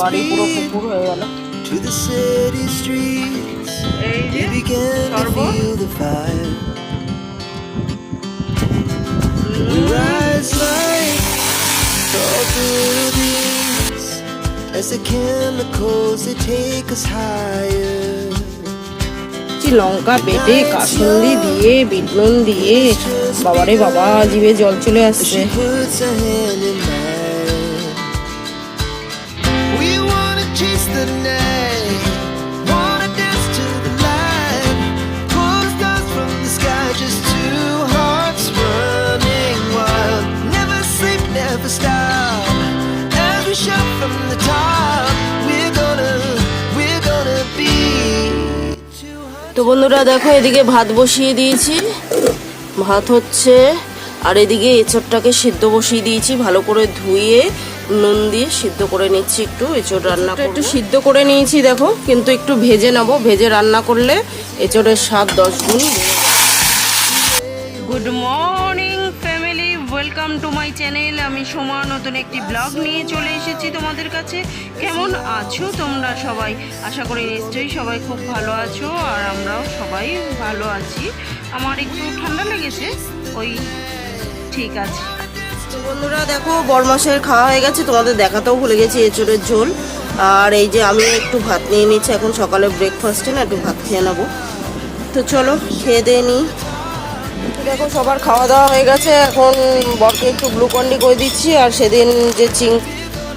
বাড়ি পুরো পুকুর হয়ে গেল to the city streets. We began to feel the fire. We rise like tall buildings as the chemicals they take us higher. লঙ্কা বেটে কাসুন্দি দিয়ে bit দিয়ে বাবারে বাবা জিভে জল চলে আসছে তো বন্ধুরা দেখো এদিকে ভাত বসিয়ে দিয়েছি। ভাত হচ্ছে আর এদিকে এঁচড়টাকে সিদ্ধ বসিয়ে দিয়েছি ভালো করে ধুয়ে নুন দিয়ে সিদ্ধ করে নিচ্ছি একটু এঁচড় রান্না করে একটু সিদ্ধ করে নিয়েছি দেখো কিন্তু একটু ভেজে নেব। ভেজে রান্না করলে এঁচড়ের স্বাদ দশ গুণ good morning welcome to my channel আমি সোমা, নতুন একটি ব্লগ নিয়ে চলে এসেছি তোমাদের কাছে। কেমন আছো তোমরা সবাই? আশা করি নিশ্চয়ই সবাই খুব ভালো আছো আর আমরাও সবাই ভালো আছি। আমার একটু ঠান্ডা লেগেছে, ওই ঠিক আছে। তো বন্ধুরা, দেখো, বরমাসের খাওয়া হয়ে গেছে, তোমাদের দেখাতেও ভুলে গেছি এঁচড়ের ঝোল। আর এই যে আমি একটু ভাত নিয়ে নিচ্ছি, এখন সকালে ব্রেকফাস্টে না একটু ভাত খেয়ে নেব। তো চলো, খেয়ে দিয়ে নিই। দেখো সবার খাওয়া দাওয়া হয়ে গেছে। এখন বরকে একটু গ্লুকন্ডি করে দিচ্ছি আর সেদিন যে চিং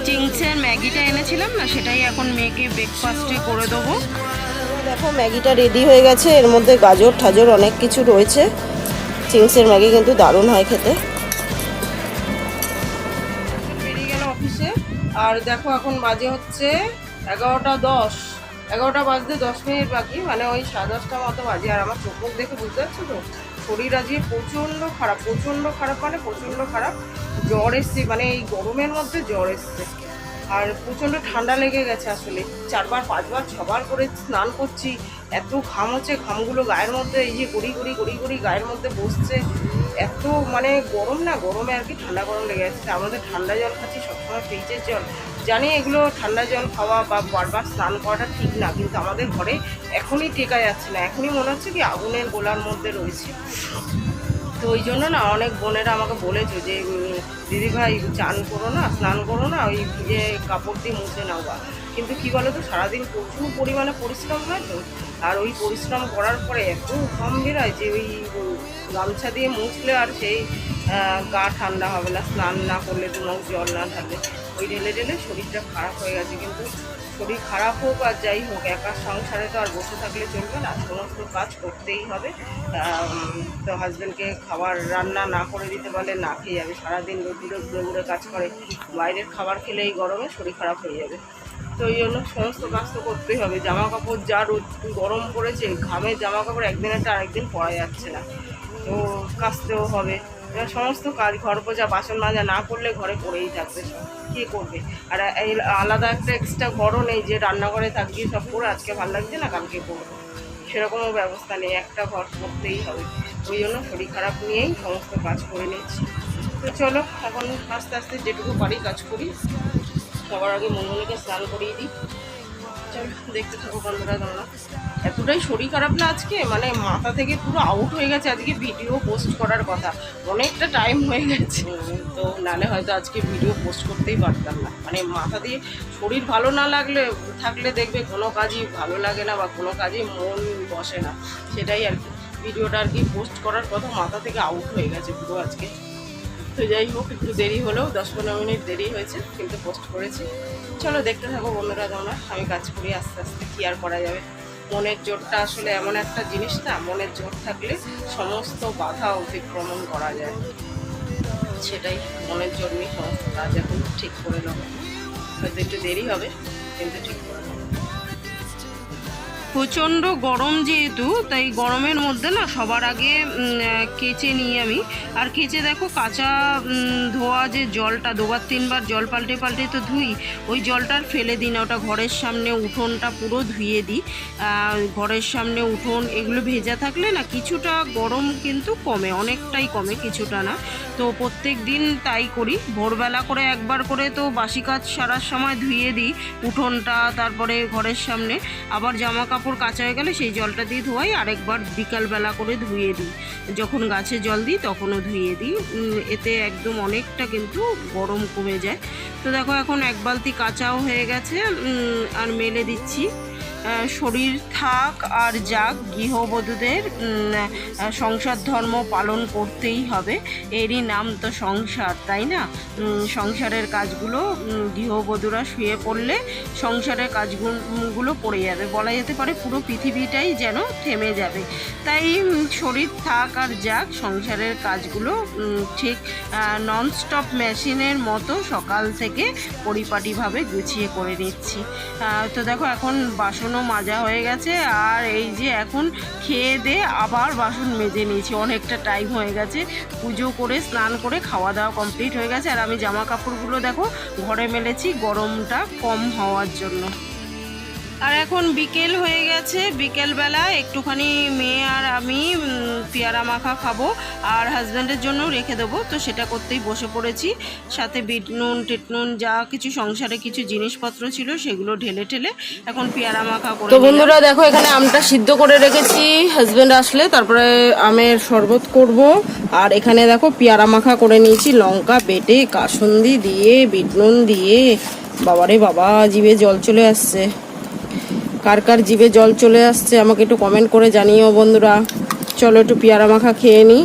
চিংসের ম্যাগিটা এনেছিলাম না সেটাই এখন মেয়েকে ব্রেকফাস্টে করে দেবো। দেখো ম্যাগিটা রেডি হয়ে গেছে। এর মধ্যে গাজর ঠাজর অনেক কিছু রয়েছে। চিংসের ম্যাগি কিন্তু দারুণ হয় খেতে। বেরিয়ে গেল অফিসে। আর দেখো এখন বাজে হচ্ছে এগারোটা দশ। এগারোটা বাজতে দশ মিনিট বাকি মানে ওই সাড়ে দশটা মতো বাজে। আর আমার চোখ দেখে বুঝতে পারছ তো? শরীর আজকে প্রচণ্ড খারাপ প্রচণ্ড খারাপ মানে প্রচণ্ড খারাপ। জ্বর এসছে মানে এই গরমের মধ্যে জ্বর এসছে। আর প্রচণ্ড ঠান্ডা লেগে গেছে আসলে। চারবার, পাঁচবার, ছবার করে স্নান করছি। এত ঘাম হচ্ছে, ঘামগুলো গায়ের মধ্যে, এই যে গড়ি গড়ি গড়ি গড়ি গায়ের মধ্যে বসছে। এত মানে গরম না, গরমে আর কি ঠান্ডা গরম লেগে যাচ্ছে। আমাদের ঠান্ডা জল খাচ্ছি, সবসময় ফ্রিজের জল। জানি এগুলো ঠান্ডা জল খাওয়া বা বারবার স্নান করাটা ঠিক না, কিন্তু আমাদের ঘরে এখনই টেকা যাচ্ছে না। এখনই মনে হচ্ছে কি আগুনের গোলার মধ্যে রয়েছে। তো ওই জন্য না অনেক বোনেরা আমাকে বলেছে যে দিদি ভাই, চান করো না, স্নান করো না, ওই ভিজে কাপড় দিয়ে মুছে নাও বা। কিন্তু কী বলো তো সারাদিন প্রচুর পরিমাণে পরিশ্রম হয় তো। আর ওই পরিশ্রম করার পরে এত ঘাম বেরোয় যে ওই গামছা দিয়ে মুছলে আর সেই গা ঠান্ডা হবে না, স্নান না করলে তোমার জল না থাকলে ওই ঢেলে ঢেলে শরীরটা খারাপ হয়ে গেছে কিন্তু শরীর খারাপ হোক আর যাই হোক, একা সংসারে তো আর বসে থাকলে চলবে না। সমস্ত কাজ করতেই হবে। তো হাজব্যান্ডকে খাবার রান্না না করে দিতে পারলে না খেয়ে যাবে। সারাদিন রোদুরে ঘুরে ঘুরে কাজ করে। বাইরের খাবার খেলে এই গরমে শরীর খারাপ হয়ে যাবে। তো এই জন্য সমস্ত কাজ তো করতেই হবে। জামা কাপড় যা রোদ, গরম পড়েছে ঘামের জামা কাপড় একদিনেরটা আরেকদিন পরা যাচ্ছে না। তো কাচতেও হবে। এবার সমস্ত কাজ ঘর পোজা বাসন মাজা না করলে ঘরে পড়েই থাকবে সব। কে করবে? আর এই আলাদা একটা এক্সট্রা ঘরও নেই যে রান্নাঘরে থাকবি, সব করে আজকে ভালো লাগছে না, কালকে করব সেরকমও ব্যবস্থা নেই, একটা ঘর করতেই হবে। ওই জন্য শরীর খারাপ নিয়েই সমস্ত কাজ করে নিচ্ছি। তো চলো, এখন আস্তে আস্তে যেটুকু পারি কাজ করি। সবার আগে মনমনিকে স্নান করিয়ে দিই। দেখতে থাকো বন্ধুরা তোমরা। এতটাই শরীর খারাপ না আজকে? মানে মাথা থেকে পুরো আউট হয়ে গেছে আজকে ভিডিও পোস্ট করার কথা। অনেকটা টাইম হয়ে গেছে। তো নালে হয়তো আজকে ভিডিও পোস্ট করতেই পারতাম না। মানে মাথা দিয়ে শরীর ভালো না লাগলে, থাকলে দেখবে কোনো কাজই ভালো লাগে না বা কোনো কাজে মন বসে না। সেটাই আর কি। ভিডিওটা আর কি পোস্ট করার কথা মাথা থেকে আউট হয়ে গেছে পুরো আজকে। তো যাই হোক, একটু দেরি হলেও দশ পনেরো মিনিট দেরি হয়েছে কিন্তু পোস্ট করেছি। চলো দেখতে থাকো বন্ধুরা তোমরা, আমি কাজ করি, আস্তে আস্তে কি আর করা যাবে। মনের জোরটা আসলে এমন একটা জিনিস না, মনের জোর থাকলে সমস্ত বাধা অতিক্রমণ করা যায়। সেটাই, মনের জোর নিয়ে সমস্ত কাজ এখন ঠিক করে নেব হয়তো একটু দেরি হবে, কিন্তু ঠিক প্রচণ্ড গরম যেহেতু, তাই গরমের মধ্যে না সবার আগে কেচে নিই আমি। আর কেচে দেখো কাঁচা ধোয়া যে জলটা, দুবার তিনবার জল পাল্টে পাল্টে তো ধুই, ওই জলটা আর ফেলে দিই না। ওটা ঘরের সামনে উঠোনটা পুরো ধুয়ে দিই। ঘরের সামনে উঠোন, এগুলো ভেজা থাকলে না কিছুটা গরম কিন্তু কমে, অনেকটাই কমে কিছুটা না। তো প্রত্যেক দিন তাই করি। ভোরবেলা করে একবার করে তো বাসি কাজ সারার সময় ধুয়ে দিই উঠোনটা, তারপরে ঘরের সামনে। আবার জামা কাপড় কাচা হয়ে গেলে সেই জলটা দিয়ে ধোয়াই, আরেকবার বিকালবেলা করে ধুয়ে দিই। যখন গাছে জল দিই, তখনও ধুয়ে দিই। এতে একদম অনেকটা কিন্তু গরম কমে যায়। তো দেখো, এখন এক বালতি কাঁচাও হয়ে গেছে আর মেলে দিচ্ছি। শরীর থাক আর যাক, গৃহবধূদের সংসার ধর্ম পালন করতেই হবে। এরই নাম তো সংসার, তাই না? সংসারের কাজগুলো গৃহবধূরা শুয়ে পড়লে সংসারের কাজগুলো পড়ে যাবে। বলা যেতে পারে পুরো পৃথিবীটাই যেন থেমে যাবে। তাই শরীর থাক আর যাক, সংসারের কাজগুলো ঠিক নন স্টপ মেশিনের মতো সকাল থেকে পরিপাটিভাবে গুছিয়ে করে নিচ্ছি। তো দেখো, এখন বাসনও মাজা হয়ে গেছে। আর এই যে এখন খেয়ে দিয়ে আবার বাসন মেজে নিয়েছি। অনেকটা টাইম হয়ে গেছে। পুজো করে, স্নান করে খাওয়া দাওয়া কমপ্লিট হয়ে গেছে। আর আমি জামা কাপড়গুলো দেখো, ঘরে মেলেছি গরমটা কম হওয়ার জন্য। আর এখন বিকেল হয়ে গেছে বিকেলবেলা একটুখানি মেয়ে আর আমি পেয়ারা মাখা খাব আর হাজব্যান্ডের জন্য রেখে দেবো। তো সেটা করতেই বসে পড়েছি। সাথে বিট নুন টিট নুন যা কিছু সংসারে কিছু জিনিসপত্র ছিল সেগুলো ঢেলে ঠেলে এখন পেয়ারা মাখা করে তো বন্ধুরা দেখো এখানে আমটা সিদ্ধ করে রেখেছি। হাজব্যান্ড আসলে তারপরে আমের শরবত করব। আর এখানে দেখো পেয়ারা মাখা করে নিয়েছি। লঙ্কা বেটে কাসুন্দি দিয়ে বিট নুন দিয়ে। বাবারে বাবা জিভে জল চলে আসছে। কার কার জিভে জল চলে আসছে আমাকে একটু কমেন্ট করে জানিও বন্ধুরা। চলো একটু পেয়ারা মাখা খেয়ে নিই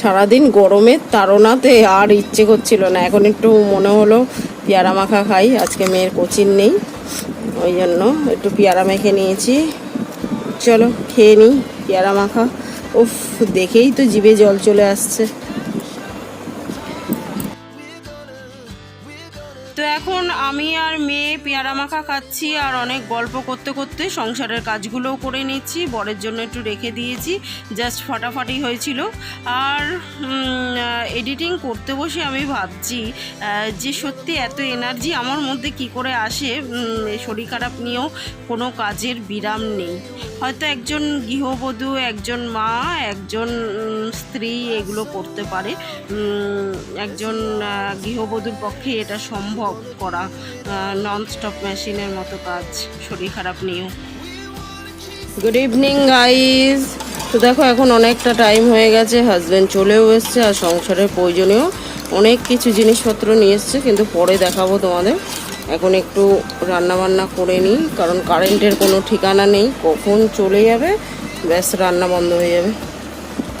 সারাদিন গরমের তাড়নাতে আর ইচ্ছে করছিল না। এখন একটু মনে হলো পেয়ারা মাখা খাই, আজকে মেয়ের কোচিং নেই, ওই জন্য একটু পেয়ারা মেখে নিয়েছি। চলো খেয়ে নিই পেয়ারা মাখা। উফ, দেখেই তো জিভে জল চলে আসছে। আমি আর মেয়ে পেয়ারা মাখা খাচ্ছি আর অনেক গল্প করতে করতে সংসারের কাজগুলোও করে নিচ্ছি, বরের জন্য একটু রেখে দিয়েছি জাস্ট ফাটাফাটি হয়েছিল। আর এডিটিং করতে বসে আমি ভাবছি যে সত্যি এত এনার্জি আমার মধ্যে কি করে আসে? শরীর খারাপ নিয়েও কোনো কাজের বিরাম নেই। হয়তো একজন গৃহবধূ, একজন মা, একজন স্ত্রী এগুলো করতে পারে। একজন গৃহবধূর পক্ষে এটা সম্ভব করা নন স্টপ মেশিনের মতো কাজ, শরীর খারাপ নিয়েও গুড ইভিনিং গাইজ তো দেখো, এখন অনেকটা টাইম হয়ে গেছে হাজব্যান্ড চলেও এসছে আর সংসারের প্রয়োজনীয় অনেক কিছু জিনিসপত্র নিয়ে এসছে, কিন্তু পরে দেখাবো তোমাদের। এখন একটু রান্না বান্না করে নিই, কারণ কারেন্টের কোনো ঠিকানা নেই। কখন চলে যাবে? ব্যাস, রান্না বন্ধ হয়ে যাবে।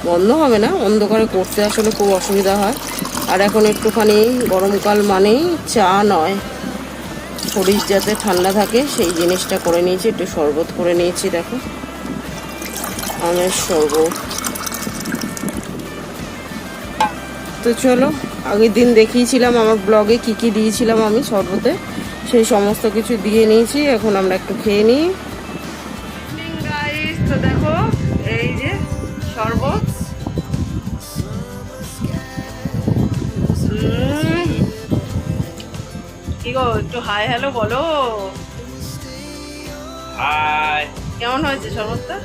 বন্ধ হবে না, অন্ধকারে করতে আসলে খুব অসুবিধা হয়। আর এখন একটুখানি গরমকাল মানেই চা নয়। শরীর যাতে ঠান্ডা থাকে, সেই জিনিসটা করে নিয়েছি, একটু শরবত করে নিয়েছি, দেখো। আমের শরবত। তো চলো, আগের দিন দেখিয়েছিলাম আমার ব্লগে কি কি দিয়েছিলাম আমি শরবতে, সেই সমস্ত কিছু দিয়ে নিয়েছি, এখন আমরা একটু খেয়ে নিই। কি গো একটু হাই হ্যালো বলো। হাই কেমন হয়েছে শরবতটা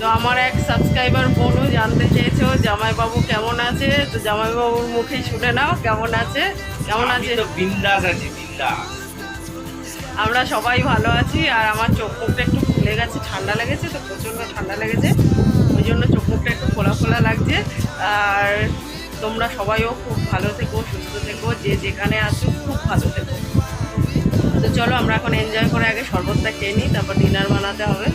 তো আমার এক সাবস্ক্রাইবার বোনও জানতে চেয়েছো জামাইবাবু কেমন আছে? তো জামাইবাবুর মুখেই শুনে নাও কেমন আছে? কেমন আছে? বিন্দাস আছি বিন্দাস। আমরা সবাই ভালো আছি আর আমার চোখ মুখটা একটু খুলে গেছে ঠান্ডা লেগেছে তো প্রচণ্ড ঠান্ডা লেগেছে। ওই জন্য চোখ মুখটা একটু খোলা খোলা লাগছে। আর তোমরা সবাইও খুব ভালো থেকো, সুস্থ থেকো, যে যেখানে আছো খুব ভালো থেকো। তো চলো আমরা এখন এনজয় করে আগে শরবতটা খেয়ে নিই, তারপর ডিনার বানাতে হবে।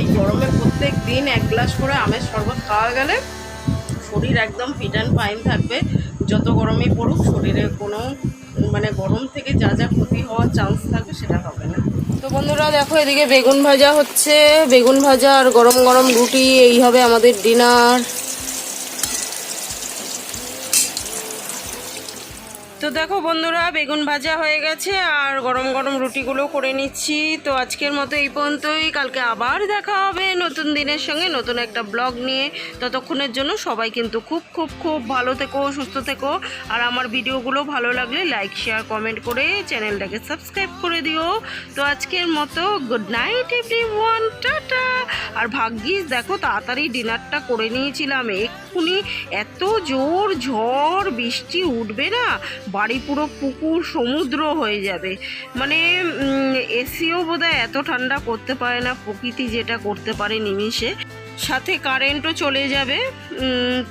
এই গরমে প্রত্যেক দিন এক গ্লাস করে আমের শরবত খাওয়া গেলে শরীর একদম ফিট অ্যান্ড ফাইন থাকবে। যত গরমই পড়ুক, শরীরে কোনো মানে গরম থেকে যা যা ক্ষতি হওয়ার চান্স থাকবে, সেটা হবে না। তো বন্ধুরা দেখো, এদিকে বেগুন ভাজা হচ্ছে। বেগুন ভাজা আর গরম গরম রুটি এই হবে আমাদের ডিনার তো দেখো বন্ধুরা, বেগুন ভাজা হয়ে গেছে আর গরম গরম রুটিগুলো করে নিচ্ছি। তো আজকের মতো এই পর্যন্তই। কালকে আবার দেখা হবে নতুন দিনের সঙ্গে নতুন একটা ব্লগ নিয়ে। ততক্ষণের জন্য সবাই কিন্তু খুব খুব খুব ভালো থেকো, সুস্থ থেকো। আর আমার ভিডিওগুলো ভালো লাগলে লাইক, শেয়ার, কমেন্ট করে চ্যানেলটাকে সাবস্ক্রাইব করে দিও। তো আজকের মতো good night everyone tata. আর ভাগ্যিস দেখো, তাড়াতাড়ি ডিনারটা করে নিয়েছিলাম। এক্ষুনি এত জোর ঝড়, বৃষ্টি উঠবে না? বাড়ি পুরো পুকুর, সমুদ্র হয়ে যাবে। মানে এসিও বোধহয় এত ঠান্ডা করতে পারে না, প্রকৃতি যেটা করতে পারে নিমিষে। সাথে কারেন্টও চলে যাবে।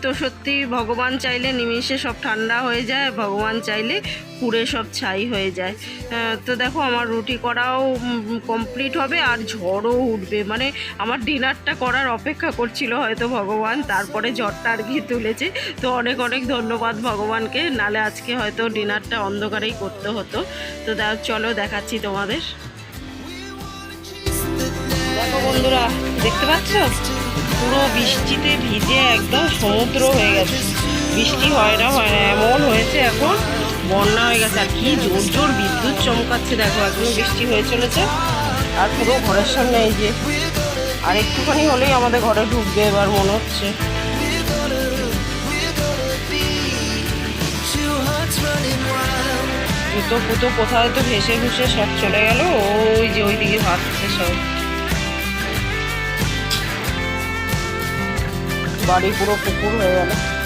তো সত্যি ভগবান চাইলে নিমিষে সব ঠান্ডা হয়ে যায়, ভগবান চাইলে পুড়ে সব ছাই হয়ে যায়। তো দেখো আমার রুটি করাও কমপ্লিট হবে আর ঝড়ও উঠবে। মানে আমার ডিনারটা করার অপেক্ষা করছিল হয়তো ভগবান, তারপরে ঝড়টা আর কি তুলেছে। তো অনেক অনেক ধন্যবাদ ভগবানকে, নালে আজকে হয়তো ডিনারটা অন্ধকারেই করতে হতো। তো চলো দেখাচ্ছি তোমাদের। দেখো বন্ধুরা, দেখতে পাচ্ছ? পুরো বৃষ্টিতে ভিজে একদম সমুদ্র হয়ে গেছে। বৃষ্টি হয় না হয় না, এমন হয়েছে এখন। বন্যা হয়ে গেছে, আর কি জোর জোর বিদ্যুৎ চমকাচ্ছে, দেখো একদম বৃষ্টি হয়ে চলেছে। আর পুরো ঘরের সামনে এই যে, আর একটুখানি হলেই আমাদের ঘরে ঢুকবে এবার, মনে হচ্ছে। জুতো ফুতো কোথায় তো ভেসে ভুসে সব চলে গেল, ওই যে ওইদিকে ভাবছে সব। বাড়ি পুরো পুকুর হয়ে গেল।